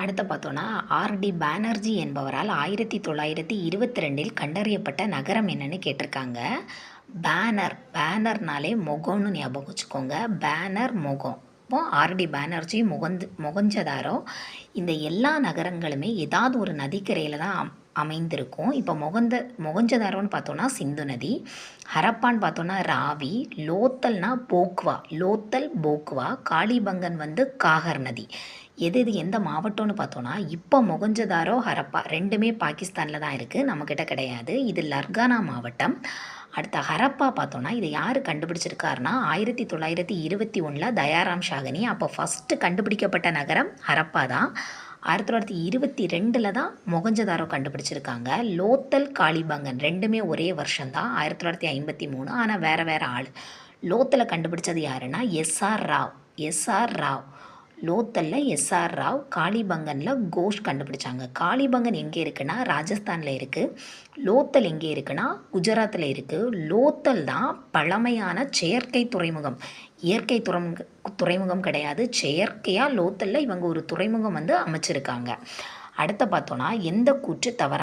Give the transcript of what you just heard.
அடுத்து பார்த்தோன்னா ஆர்டி பானர்ஜி என்பவரால் ஆயிரத்தி தொள்ளாயிரத்தி இருபத்தி ரெண்டில் கண்டறியப்பட்ட நகரம் என்னன்னு கேட்டிருக்காங்க. பேனர் பேனர்னாலே முகம்னு ஞாபகம் வச்சுக்கோங்க. பேனர் முகம். இப்போ ஆர்டி பானர்ஜி முகந்து முகஞ்சதாரோ இந்த எல்லா நகரங்களுமே ஏதாவது ஒரு நதிக்கரையில் தான் அமைந்திருக்கும். இப்போ முகந்த முகஞ்சதாரோன்னு பார்த்தோன்னா சிந்து நதி. ஹரப்பான்னு பார்த்தோன்னா ராவி. லோத்தல்னா போக்வா. லோத்தல் போக்வா. காளிபங்கன் வந்து காகர் நதி. எது எது எந்த மாவட்டம்னு பார்த்தோன்னா இப்போ மொகஞ்சதாரோ ஹரப்பா ரெண்டுமே பாகிஸ்தானில் தான் இருக்குது நம்மக்கிட்ட கிடையாது. இது லர்கானா மாவட்டம். அடுத்த ஹரப்பா பார்த்தோன்னா இதை யார் கண்டுபிடிச்சிருக்காருனா ஆயிரத்தி தொள்ளாயிரத்தி இருபத்தி ஒன்றில் தயாராம் ஷாகனி. அப்போ ஃபஸ்ட்டு கண்டுபிடிக்கப்பட்ட நகரம் ஹரப்பா தான். ஆயிரத்தி தொள்ளாயிரத்தி இருபத்தி ரெண்டில் தான் மொகஞ்சதாரோ கண்டுபிடிச்சிருக்காங்க. லோத்தல் காளிபங்கன் ரெண்டுமே ஒரே வருஷம்தான் ஆயிரத்தி தொள்ளாயிரத்தி ஐம்பத்தி மூணு. ஆனால் வேறு வேறு ஆள். லோத்தில் கண்டுபிடிச்சது யாருன்னா எஸ்ஆர் ராவ். எஸ்ஆர் ராவ். லோத்தலில் எஸ்ஆர் ராவ் காளிபங்கனில் கோஷ் கண்டுபிடிச்சாங்க. காளிபங்கன் எங்கே இருக்குன்னா ராஜஸ்தானில் இருக்குது லோத்தல் எங்கே இருக்குன்னா குஜராத்தில் இருக்குது லோத்தல் தான் பழமையான செயற்கை துறைமுகம். இயற்கை துறைமுக துறைமுகம் கிடையாது. செயற்கையாக லோத்தலில் இவங்க ஒரு துறைமுகம் வந்து அமைச்சிருக்காங்க. அடுத்து பார்த்தோன்னா எந்த கூற்று தவறாக